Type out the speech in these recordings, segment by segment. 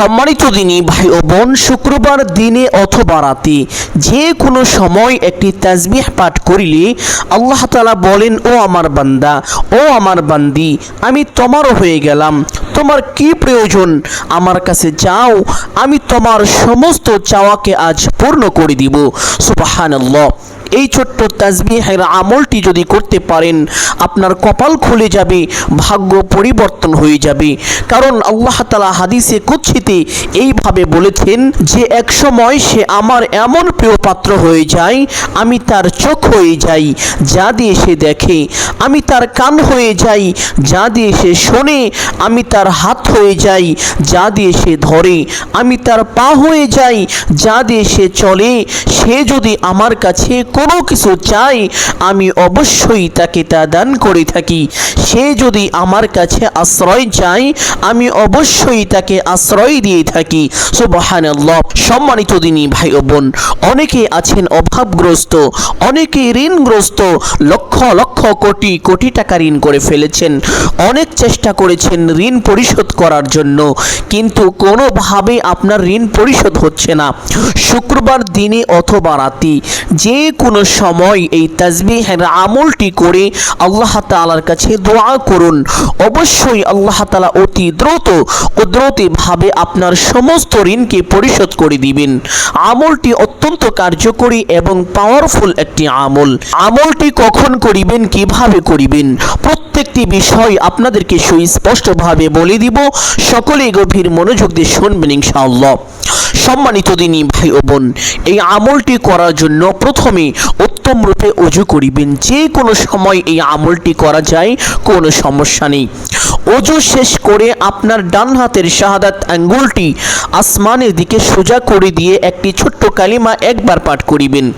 সম্মানিত দিনী ভাই ও বোন, শুক্রবার দিনে অথবা রাতে যে কোনো সময় একটি তাজবিহ পাঠ করিলে আল্লাহ তালা বলেন, ও আমার বান্দা, ও আমার বান্দি, আমি তোমারও হয়ে গেলাম। তোমার কি প্রয়োজন? আমার কাছে যাও। আমি তোমার সমস্ত চাওয়াকে আজ পূর্ণ করে দিব। সুবাহানাল্লাহ। এই ছোট্ট তাজবিহের আমলটি যদি করতে পারেন, আপনার কপাল খুলে যাবে, ভাগ্য পরিবর্তন হয়ে যাবে। কারণ আল্লাহ তালা হাদিসে কুচ্ছিতে এইভাবে বলেছেন যে, এক সময় সে আমার এমন প্রিয় পাত্র হয়ে যায়, আমি তার চোখ হয়ে যাই, যা দিয়ে সে দেখে। আমি তার কান হয়ে যাই, যা দিয়ে সে শোনে। আমি তার হাত হয়ে যাই, যা দিয়ে সে ধরে। আমি তার পা হয়ে যাই, যা দিয়ে সে চলে। সে যদি আমার কাছে কোনো কিছু চায় আমি অবশ্যই তাকে তা দান করে থাকি। সে যদি আমার কাছে আশ্রয় চায়, আমি অবশ্যই তাকে আশ্রয় দিয়ে থাকি। সুবহানাল্লাহ। সম্মানিত দিনী ভাই ও বোন, অনেকে আছেন অভাবগ্রস্ত, অনেকে ঋণগ্রস্ত, লক্ষ লক্ষ কোটি কোটি টাকা ঋণ করে ফেলেছেন, অনেক চেষ্টা করেছেন ঋণ পরিশোধ করার জন্য, কিন্তু কোনোভাবে আপনার ঋণ পরিশোধ হচ্ছে না। শুক্রবার দিনে অথবা রাতে যে কোনো সময় এই তাজবিহের আমলটি করে আল্লাহ তাআলার কাছে দোয়া করুন। অবশ্যই আল্লাহ তাআলা অতি দ্রুত কুদরতিভাবে আপনার সমস্ত ঋণকে পরিশোধ করে দিবেন। আমলটি অত্যন্ত কার্যকরী এবং পাওয়ারফুল একটি আমল। আমলটি কখন করিবেন, কীভাবে করিবেন, প্রত্যেকটি বিষয় আপনাদেরকে সুস্পষ্টভাবে বলে দিব। সকলে গভীর মনোযোগ দিয়ে শুনবেন ইনশাআল্লাহ। সম্মানিত দিনী ভাই ও বোন, এই আমলটি করার জন্য প্রথমে উত্তম রূপে অজু করিবেন। যে কোনো সময় এই আমলটি করা যায়, কোনো সমস্যা নেই। অজু শেষ করে আপনার ডান হাতের শাহাদাত আঙ্গুলটি আসমানের দিকে সোজা করে দিয়ে একটি ছোট্ট কালিমা একবার পাঠ করিবেন।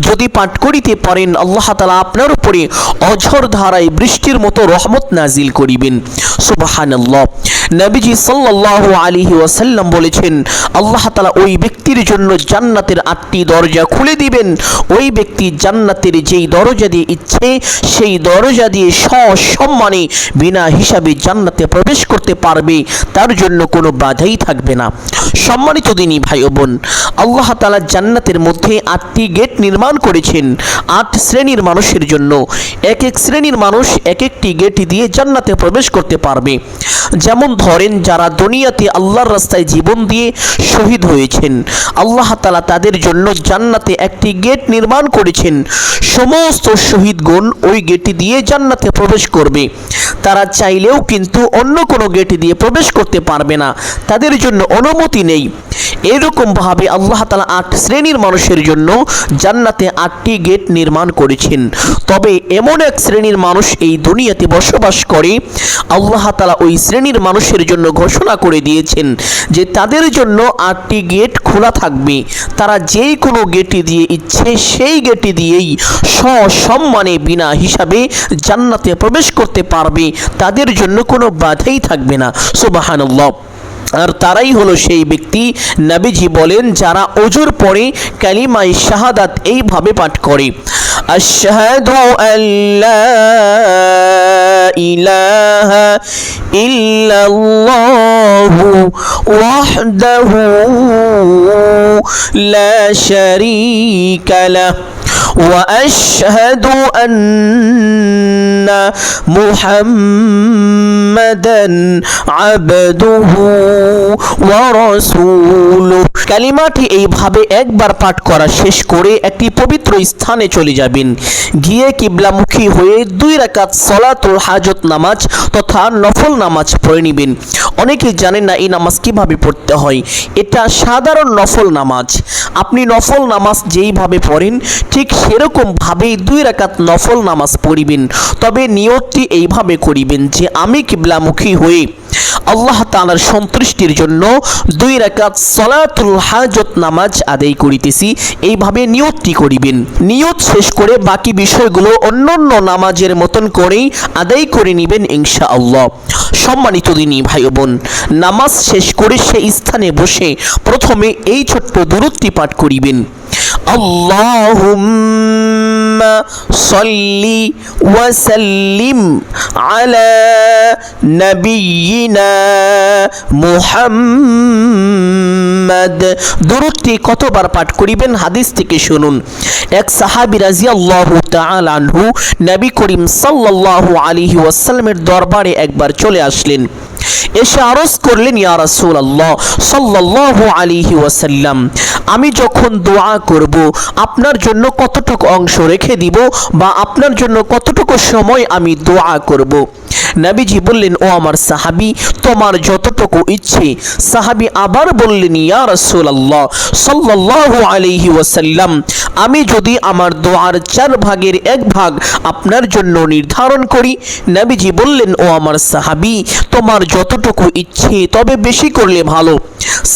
যদি পাঠ করিতে পারেন, আল্লাহ তালা আপনার উপরে অঝর ধারায় বৃষ্টির মতো রহমত নাজিল করিবেন। সুবাহানাল্লাহ। নবীজি সাল্লাল্লাহু আলাইহি ওয়াসাল্লাম বলেছেন, আল্লাহ তাআলা ওই ব্যক্তির জন্য জান্নাতের আটটি দরজা খুলে দিবেন। ওই ব্যক্তি জান্নাতের যেই দরজা দিয়ে ইচ্ছে, সেই দরজা দিয়ে সসম্মানে বিনা হিসাবে জান্নাতে প্রবেশ করতে পারবে, তার জন্য কোনো বাধাই থাকবে না। সম্মানিত দিনী ভাই ও বোন, আল্লাহ তাআলা জান্নাতের মধ্যে আটটি গেট নির্মাণ করেছেন। আট শ্রেণির মানুষের জন্য এক এক শ্রেণির মানুষ এক একটি গেট দিয়ে জান্নাতে প্রবেশ করতে পারবে। যেমন ধরেন, যারা দুনিয়াতে আল্লাহর রাস্তায় জীবন দিয়ে শহীদ হয়েছেন, আল্লাহ তালা তাদের জন্য জান্নাতে একটি গেট নির্মাণ করেছেন। সমস্ত শহীদগণ ওই গেটটি দিয়ে জান্নাতে প্রবেশ করবে। তারা চাইলেও কিন্তু অন্য কোনো গেট দিয়ে প্রবেশ করতে পারবে না। তাদের জন্য অনুমতি নেই। এরকমভাবে আল্লাহ তালা আট শ্রেণির মানুষের জন্য জান্নাতে আটটি গেট নির্মাণ করেছেন। তবে এমন এক শ্রেণির মানুষ এই দুনিয়াতে বসবাস করে, আল্লাহ তালা ওই শ্রেণির মানুষের জন্য ঘোষণা করে দিয়েছেন যে তাদের জন্য আটটি গেট খোলা থাকবে। তারা যেই কোনো গেটে দিয়ে ইচ্ছে সেই গেটে দিয়েই সসম্মানে বিনা হিসাবে জান্নাতে প্রবেশ করতে পারবে, তাদের জন্য কোনো বাধাই থাকবে না। সুবাহানুল্লাহ। আর তারাই হলো সেই ব্যক্তি, নাবিজি বলেন, যারা অজুর পরে কালিমাই শাহাদাত এইভাবে পাঠ করে। আশহাদু إله إلا الله وحده لا شريك له وأشهد أن محمدا عبده ورسوله কালিমাটি এইভাবে একবার পাঠ করা শেষ করে একটি পবিত্র স্থানে চলে যাবেন। গিয়ে কিবলামুখী হয়ে দুই রাকাত সলাতুল হাজত নামাজ তথা নফল নামাজ পড়ে নেবেন। অনেকে জানেন না এই নামাজ কীভাবে পড়তে হয়। এটা সাধারণ নফল নামাজ। আপনি নফল নামাজ যেইভাবে পড়েন, ঠিক সেরকম ভাবেই দুই রাকাত নফল নামাজ পড়িবেন। তবে নিয়তটি এইভাবে করিবেন যে আমি কিবলামুখী হয়ে আল্লাহ তাআলার সন্তুষ্টির জন্য দুই রাকাত সলাতুল হাজত নামাজ আদায় করিতেছি, এইভাবে নিয়তটি করিবেন। নিয়ত শেষ করে বাকি বিষয়গুলো অন্যান্য নামাজের মতন করেই আদায় করে নেবেন ইনশা আল্লাহ সম্মানিত দিনী ভাই বোন, নামাজ শেষ করে সেই স্থানে বসে প্রথমে এই ছোট্ট দূরত্বটি পাঠ করিবেন। اللهم صل وسلم على نبينا মুহাম্মদ দরুদটি কতবার পাঠ করিবেন হাদিস থেকে শুনুন এক সাহাবী রাদিয়াল্লাহু তাআলা আনহু নবী করিম সাল্লাল্লাহু আলাইহি ওয়াসাল্লামের দরবারে একবার চলে আসলেন এসে আরজ করলেন ইয়া রাসূলুল্লাহ সাল্লাল্লাহু আলাইহি ওয়াসাল্লাম আমি যখন দোয়া করব আপনার জন্য কতটুকু অংশ রেখে দিব বা আপনার জন্য কতটুকু সময় আমি দোয়া করব? নাবিজি বললেন, ও আমার সাহাবি, তোমার যতটুকু ইচ্ছে। সাহাবি আবার বললেন, ইয়া রাসূলুল্লাহ, সাল্লাল্লাহু আলাইহি ওয়াসাল্লাম আমি যদি আমার দোয়ার চার ভাগের এক ভাগ আপনার জন্য নির্ধারণ করি, নবীজি বললেন, ও আমার সাহাবি, তোমার যতটুকু ইচ্ছে তবে বেশি করলে ভালো।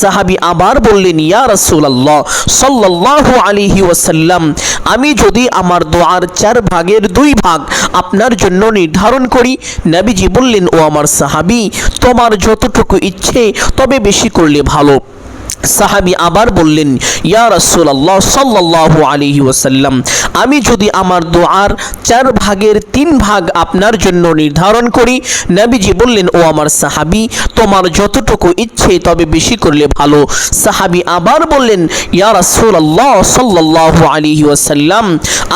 সাহাবি আবার বললেন, ইয়া রাসূলুল্লাহ, সাল্লাল্লাহু আলাইহি ওয়াসাল্লাম, আমি যদি আমার দোয়ার চার ভাগের দুই ভাগ আপনার জন্য নির্ধারণ করি। নবীজি বললেন, ও আমার সাহাবি, তোমার যতটুকু ইচ্ছে তবে বেশি করলে ভালো। সাহাবি আবার বললেন, ইয়া রাসূলুল্লাহ সাল্লাল্লাহু আলাইহি ওয়াসাল্লাম, আমি যদি আমার দোয়ার চার ভাগের তিন ভাগ আপনার জন্য নির্ধারণ করি, নবীজি বললেন, ও আমার সাহাবি, তোমার যতটুকু ইচ্ছে তবে বেশি করলে ভালো। সাহাবি আবার বললেন, ইয়া রাসূলুল্লাহ সাল্লাল্লাহু আলাইহি ওয়াসাল্লাম,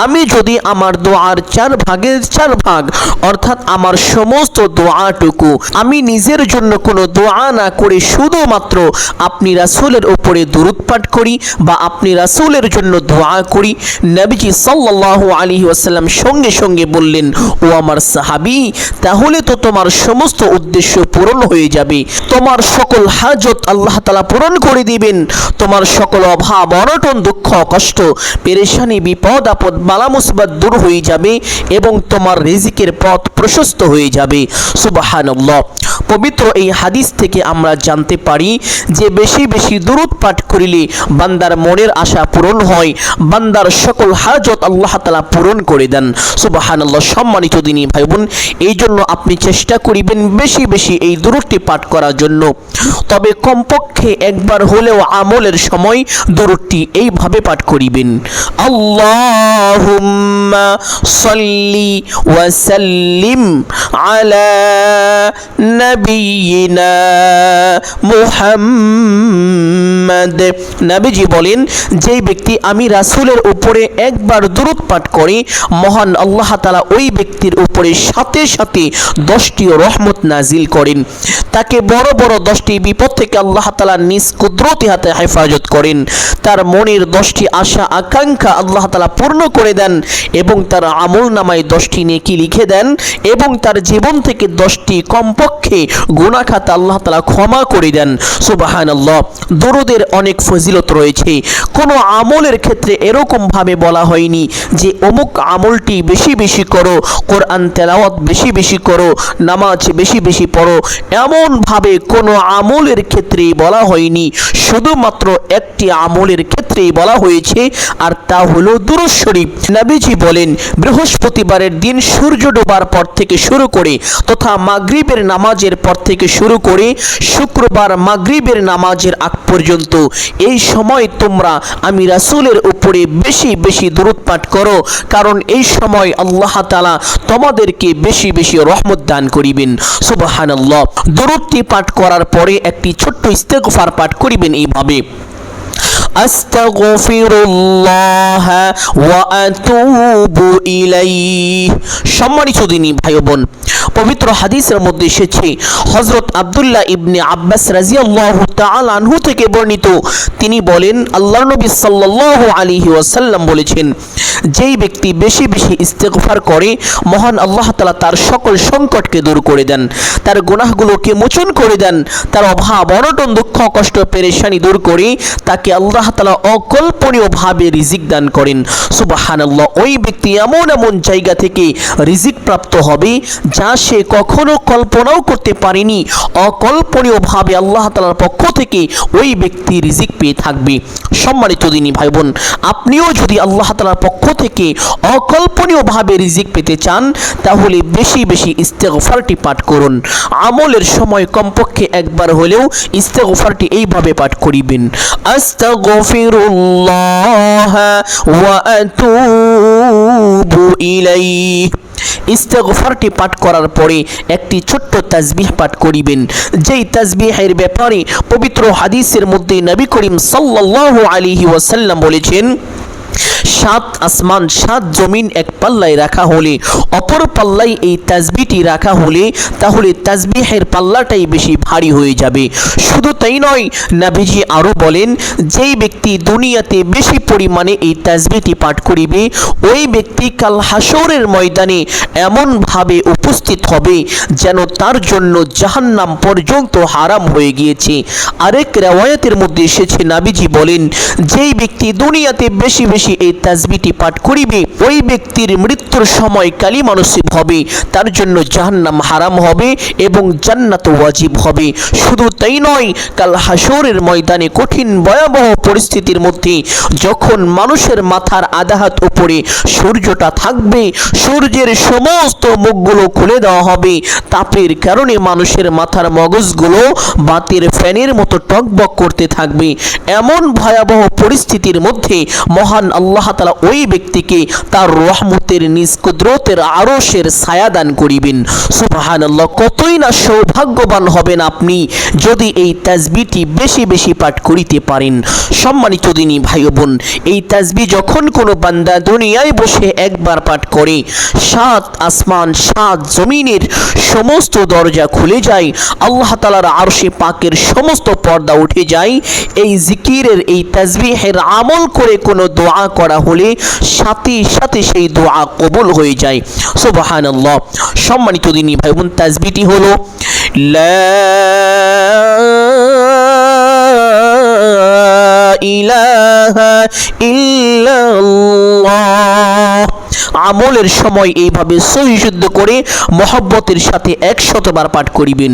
আমি যদি আমার দোয়ার চার ভাগের চার ভাগ, অর্থাৎ আমার সমস্ত দোয়াটুকু, আমি নিজের জন্য কোনো দোয়া না করে শুধুমাত্র আপনি রাসূলের উপরে দরুদ করি বা আপনি রাসূলের জন্য দোয়া করি, নবীজি সাল্লাল্লাহু আলাইহি ওয়াসাল্লাম সঙ্গে সঙ্গে বললেন, ও আমার সাহাবী, তাহলে তো তোমার সমস্ত উদ্দেশ্য পূরণ হয়ে যাবে। তোমার সকল হাজত আল্লাহ তাআলা পূরণ করে দিবেন। তোমার সকল অভাব, অনটন, দুঃখ, কষ্ট, পেরেশানি, বিপদ, আপদ, বালা মুসিবত দূর হয়ে যাবে এবং তোমার রিজিকের পথ প্রশস্ত হয়ে যাবে। সুবহানাল্লাহ। পবিত্র এই হাদিস থেকে আমরা জানতে পারি যে বেশি বেশি দুরুদ পাঠ করিলে, বান্দার মনের আশা পূরণ হয়, বান্দার সকল হাজত আল্লাহ তালা পূরণ করে দেন। সুবাহানাল্লাহ, সম্মানিত দিনী ভাই বোন এই জন্য আপনি চেষ্টা করিবেন বেশি বেশি এই দুরুদটি পাঠ করার জন্য। তবে কমপক্ষে একবার হলেও আমলের সময় দুরুদটি এইভাবে পাঠ করিবেন। আল্লাহুম্মা সাল্লি ওয়াসাল্লিম আলা নবিয়িনা মুহাম্মদ নবীজি বলেন, যেই ব্যক্তি আমি রাসূলের উপরে একবার দুরূদ পাঠ করে, মহান আল্লাহ তাআলা ওই ব্যক্তির উপরে সাথে সাথে দশটি রহমত নাজিল করেন। তাকে বড় বড় দশটি বিপদ থেকে আল্লাহ তাআলা নিজ কুদরতি হাতে হেফাজত করেন। তার মনের দশটি আশা, আকাঙ্ক্ষা আল্লাহ তাআলা পূর্ণ করে দেন এবং তার আমল নামায় দশটি নেকি লিখে দেন এবং তার জীবন থেকে দশটি কমপক্ষে গুণাখাতা আল্লাহ তালা ক্ষমা করে দেন। সুবাহান আল্লাহ দরুদের অনেক ফজিলত রয়েছে। কোনো আমলের ক্ষেত্রে এরকমভাবে বলা হয়নি যে, অমুক আমলটি বেশি বেশি করো, কোরআন তেলাওয়াত বেশি বেশি করো, নামাজ বেশি বেশি পড়ো। এমনভাবে কোনো আমলের ক্ষেত্রেই বলা হয়নি। শুধুমাত্র একটি আমলের ক্ষেত্রেই বলা হয়েছে, আর তা হলো দুরুদ শরীফ। নবীজি বলেন, বৃহস্পতিবারের দিন সূর্য ডোবার পর থেকে শুরু করে তথা মাগরিবের নামাজের পর থেকে শুরু করে শুক্রবার মাগরিবের নামাজের আগ পর্যন্ত এই সময় তোমরা আমি রাসুলের উপরে বেশি বেশি দূরত পাঠ করো, কারণ এই সময় আল্লাহ তালা তোমাদেরকে বেশি বেশি রহমত দান করিবেন। সুবাহান আল্লাহ দূরত্বটি পাঠ করার পরে একটি ছোট্ট ইস্তেকফার পাঠ করিবেন এইভাবে। আস্তাগফিরুল্লাহ ওয়া আতুবু ইলাইহি। সম্মানিত দিনী ভাই বোন পবিত্র হাদিসের মধ্যে এসেছে, হযরত আব্দুল্লাহ ইবনে আব্বাস রাদিয়াল্লাহু তাআলা আনহু থেকে বর্ণিত। তিনি বলেন, আল্লাহর নবী সাল্লাল্লাহু আলাইহি ওয়াসাল্লাম বলেছেন যেই ব্যক্তি বেশি বেশি ইস্তেগফার করে, মহান আল্লাহ তালা তার সকল সংকটকে দূর করে দেন, তার গুনাহগুলোকে মোচন করে দেন, তার অভাব, অনটন, দুঃখ, কষ্ট, পেরেশানি দূর করে তাকে আল্লাহ তালা অকল্পনীয়ভাবে রিজিক দান করেন। সুবহানাল্লাহ, ওই ব্যক্তি এমন এমন জায়গা থেকে রিজিক প্রাপ্ত হবে যা সে কখনো কল্পনাও করতে পারেনি। অকল্পনীয়ভাবে আল্লাহ তাআলার পক্ষ থেকে ওই ব্যক্তি রিজিক পেয়ে থাকবে। সম্মানিত দিনী ভাই বোন আপনিও যদি আল্লাহ তাআলার পক্ষ থেকে অকল্পনীয়ভাবে রিজিক পেতে চান, তাহলে বেশি বেশি ইস্তেগফারটি পাঠ করুন। আমলের সময় কমপক্ষে একবার হলেও ইস্তেগফারটি এইভাবে পাঠ করিবেন। আস্তাগফিরুল্লাহ ওয়া আতুবু ইলাইহি। ইস্তেগফারটি পাঠ করার পরে একটি ছোট্ট তাজবিহ পাঠ করিবেন। যেই তাজবিহের ব্যাপারে পবিত্র হাদিসের মধ্যে নবী করিম সাল্লাল্লাহু আলাইহি ওয়াসাল্লাম বলেছেন সাত আসমান, সাত জমিন এক পাল্লায় রাখা হলে, অপর পাল্লায় এই তাজবিটি রাখা হলে তাহলে তাজবিহের পাল্লাটাই বেশি ভারী হয়ে যাবে। শুধু তাই নয়, নাবিজি আরও বলেন, যেই ব্যক্তি দুনিয়াতে বেশি পরিমাণে এই তাজবিটি পাঠ করিবে, ওই ব্যক্তি কাল হাসরের ময়দানে এমনভাবে উপস্থিত হবে যেন তার জন্য জাহান্নাম পর্যন্ত হারাম হয়ে গিয়েছে। আরেক রেওয়ায়তের মধ্যে এসেছে নাবিজি বলেন, যেই ব্যক্তি দুনিয়াতে বেশি বেশি এই তাজবিটি পাঠ করিবে, ওই ব্যক্তির মৃত্যুর সময় কালিমা নসিব হবে, তার জন্য জাহান্নাম হারাম হবে এবং জান্নাত ওয়াজিব হবে। শুধু তাই নয়, কাল হাসরের ময়দানে কঠিন ভয়াবহ পরিস্থিতির মধ্যে যখন মানুষের মাথার আধা হাত উপরে সূর্যটা থাকবে, সূর্যের সমস্ত মুখগুলো খুলে দেওয়া হবে। তাপের কারণে মানুষের মাথার মগজগুলো বাতের ফ্যানের মতো টকবক করতে থাকবে। এমন ভয়াবহ পরিস্থিতির মধ্যে মহান আল্লাহ তালা ওই ব্যক্তিকে তার রহমতের নিজ কুদরতের আরশের ছায়া দান করিবেন। সুবাহান আল্লাহ কতই না সৌভাগ্যবান হবেন আপনি যদি এই তাজবিটি বেশি বেশি পাঠ করিতে পারেন। সম্মানিত দিনী ভাই বোন এই তাজবি যখন কোনো বান্দা দুনিয়ায় বসে একবার পাঠ করে, সাত আসমান, সাত জমিনের সমস্ত দরজা খুলে যায়, আল্লাহ তালার আরশে পাকের সমস্ত পর্দা উঠে যায়, এই জিকিরের, এই তাজবিহের আমল করে কোনো দোয়া করা হলে সাথে সাথে সেই দোয়া কবুল হয়ে যায়। সুবহানাল্লাহ। সম্মানিত দিনী ভাই বোন তাজবিটি হলো ইলাহা ইল্লাল্লাহ। আমলের সময় এইভাবে সহি শুদ্ধ করে মহব্বতের সাথে একশতবার পাঠ করিবেন।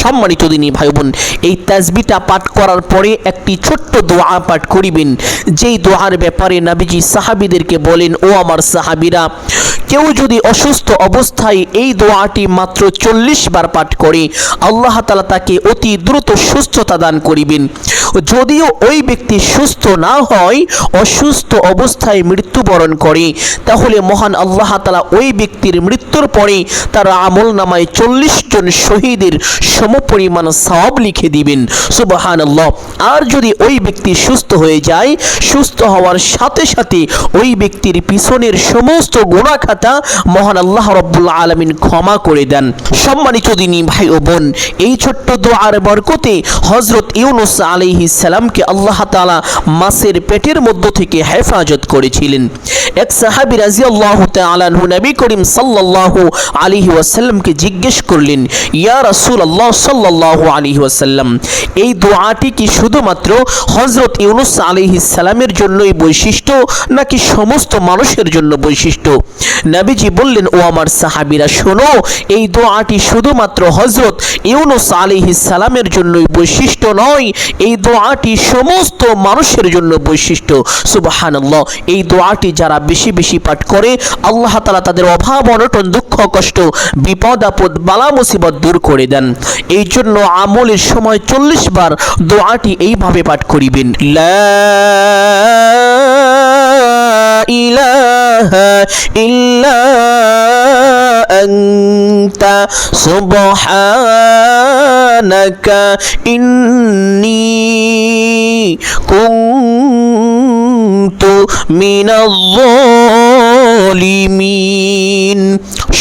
সম্মানিত দিনী ভাই বোন এই তাজবিটা পাঠ করার পরে একটি ছোট্ট দোয়া পাঠ করিবেন। যেই দোয়ার ব্যাপারে নাবিজি সাহাবিদেরকে বলেন, ও আমার সাহাবিরা, কেউ যদি অসুস্থ অবস্থায় এই দোয়াটি মাত্র চল্লিশ বার পাঠ করে, আল্লাহ তালা তাকে অতি দ্রুত সুস্থতা দান করিবেন। যদিও ওই ব্যক্তি সুস্থ না হয়, অসুস্থ অবস্থায় মৃত্যুবরণ করে, তাহলে মহান আল্লাহ তালা ওই ব্যক্তির মৃত্যুর পরে তার আমল নামায় চল্লিশ জন শহীদের সমপরিমাণ সওয়াব লিখে দিবেন। সুবাহান আল্লাহ আর যদি ওই ব্যক্তি সুস্থ হয়ে যায়, সুস্থ হওয়ার সাথে সাথে ওই ব্যক্তির পিছনের সমস্ত গুণাখাতা মহান আল্লাহ রব্বুল্লা আলমিন ক্ষমা করে দেন। সম্মানিত দিনী ভাই ও বোন, এই ছোট্ট দোয়ার বরকতে হজরত ইউনুস আলাইহি সালামকে আল্লাহ তাআলা মাসের পেটের মধ্য থেকে হেফাজত করেছিলেন। এক সাহাবী রাদিয়াল্লাহু তাআলা আনহু নবী করিম সাল্লাল্লাহু আলাইহি ওয়াসাল্লামকে জিজ্ঞেস করলেন, ইয়া রাসূলুল্লাহ সাল্লাল্লাহু আলাইহি ওয়াসাল্লাম, এই দোয়াটি কি শুধুমাত্র হজরত ইউনুস আলাইহিস সালামের জন্যই বৈশিষ্ট্য নাকি সমস্ত মানুষের জন্য বৈশিষ্ট্য? নবীজি বললেন, ও আমার সাহাবীরা, শোনো, এই দোয়াটি শুধুমাত্র হজরত ইউনুস আলাইহিস সালামের জন্যই বৈশিষ্ট্য নয়, এই দোয়াটি সমস্ত মানুষের জন্য বৈশিষ্ট্য। সুবহানাল্লাহ, এই দোয়াটি যারা বেশি বেশি পাঠ করে, আল্লাহ তাআলা তাদের অভাব, অনটন, দুঃখ, কষ্ট, বিপদ, আপদ, বালা, মুসিবত দূর করে দেন। এই জন্য আমলের সময় চল্লিশ বার দোয়াটি এইভাবে পাঠ করিবেন। লা ইলাহা ইল্লা আনতা সুবহানাকা ইন্নী কুনতু মিনাজ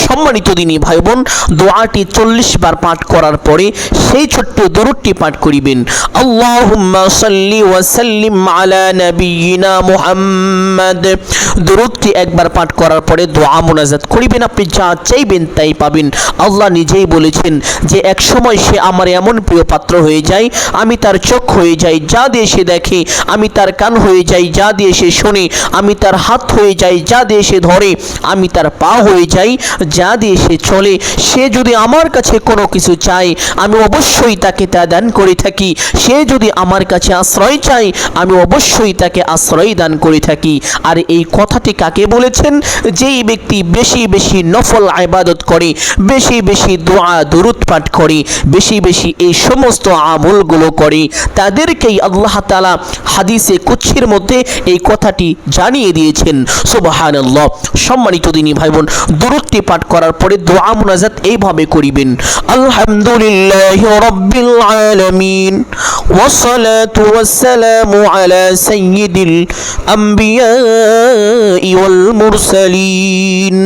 সম্মানিত দিনী ভাই বোন দোয়াটি চল্লিশ বার পাঠ করার পরে সেই ছোট্ট দরুদটি পাঠ করিবেন। আল্লাহুম্মা সাল্লি ওয়া সাল্লিম আলা নাবিয়িনা দরুদটি একবার পাঠ করার পরে দোয়া করিবেন, আপনি যা চাইবেন তাই পাবেন। আল্লাহ নিজেই বলেছেন যে এক সময় সে আমার এমন প্রিয় পাত্র হয়ে যায়, আমি তার চোখ হয়ে যাই, যা দিয়ে সে দেখে, আমি তার কান হয়ে যাই, যা দিয়ে সে শোনে, আমি তার হাত হয়ে যাই যা দিয়ে সে ধরে, আমি তার পা হয়ে যাই যা দিয়ে সে চলে। সে যদি আমার কাছে কোনো কিছু চায়, আমি অবশ্যই তাকে তা দান করে থাকি। সে যদি আমার কাছে আশ্রয় চায়, আমি অবশ্যই তাকে আশ্রয় দান করে থাকি। আর এই কথাটি কাকে বলেছেন? যেই ব্যক্তি বেশি বেশি নফল আবাদত করে, বেশি বেশি দোয়া, দরুদ পাঠ করে, বেশি বেশি এই সমস্ত আমলগুলো করে, তাদেরকেই আল্লাহ তালা হাদিসে কুচ্ছির মধ্যে এই কথাটি জানিয়ে দিয়েছেন সুবাহান সম্মানিত দিনী ভাই বোন দূরত্বে পাঠ করার পরে দোয়া মুনাজাত এইভাবে করিবেন আলহামদুলিল্লাহ রব্বিল আলামিন والصلاة والسلام على سيد الأنبياء والمرسلين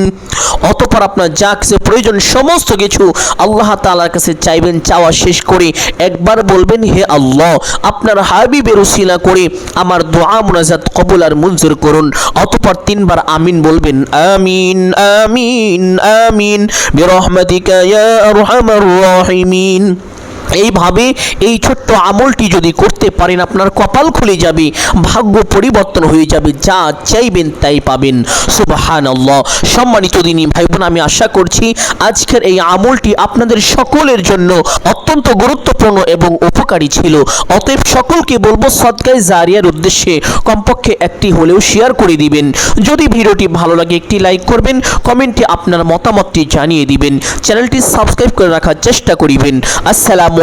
অতপর আপনার যা কিছু প্রয়োজন সমস্ত কিছু আল্লাহ তাআলার কাছে চাইবেন চাওয়া শেষ করে একবার বলবেন হে আল্লাহ আপনার হাবিবের উসিলা করে আমার দোয়া মুনাজাত কবুল আর মঞ্জুর করুন। অতপর তিনবার আমিন বলবেন, আমিন আমিন আমিন, বিরহমতিকা ইয়া আরহামার রাহিমিন। এইভাবে এই ছোট্ট আমলটি যদি করতে পারেন, আপনার কপাল খুলে যাবে, ভাগ্য পরিবর্তন হয়ে যাবে, যা চাইবেন তাই পাবেন। সুবাহান আল্লাহ সম্মানিত দিনী ভাই বোন আমি আশা করছি আজকের এই আমলটি আপনাদের সকলের জন্য অত্যন্ত গুরুত্বপূর্ণ এবং উপকারী ছিল। অতএব সকলকে বলব, সদকায় জারিয়ার উদ্দেশ্যে কমপক্ষে একটি হলেও শেয়ার করে দিবেন। যদি ভিডিওটি ভালো লাগে, একটি লাইক করবেন, কমেন্টে আপনার মতামতটি জানিয়ে দিবেন। চ্যানেলটি সাবস্ক্রাইব করে রাখার চেষ্টা করিবেন। আসসালামু